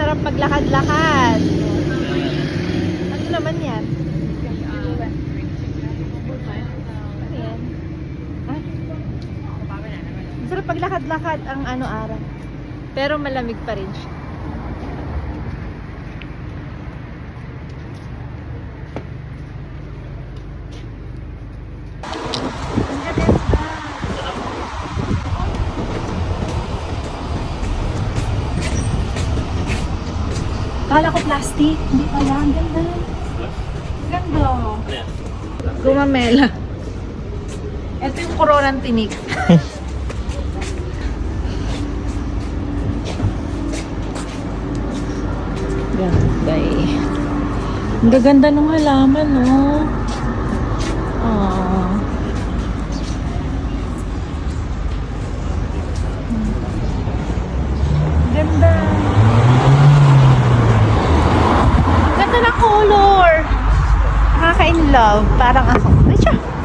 sarap maglakad-lakad. Ano naman yan? Ano yan? Ha? Sarap paglakad-lakad ang ano araw. Pero malamig pa rin siya. Kala ko plastic. Hindi pala. Ang ganda. Ang Ganda. Gumamela. Ito yung koronang tinik. Ganda eh. Ang gaganda ng halaman, no? Nakaka-in love. Parang ako. Ay, siya.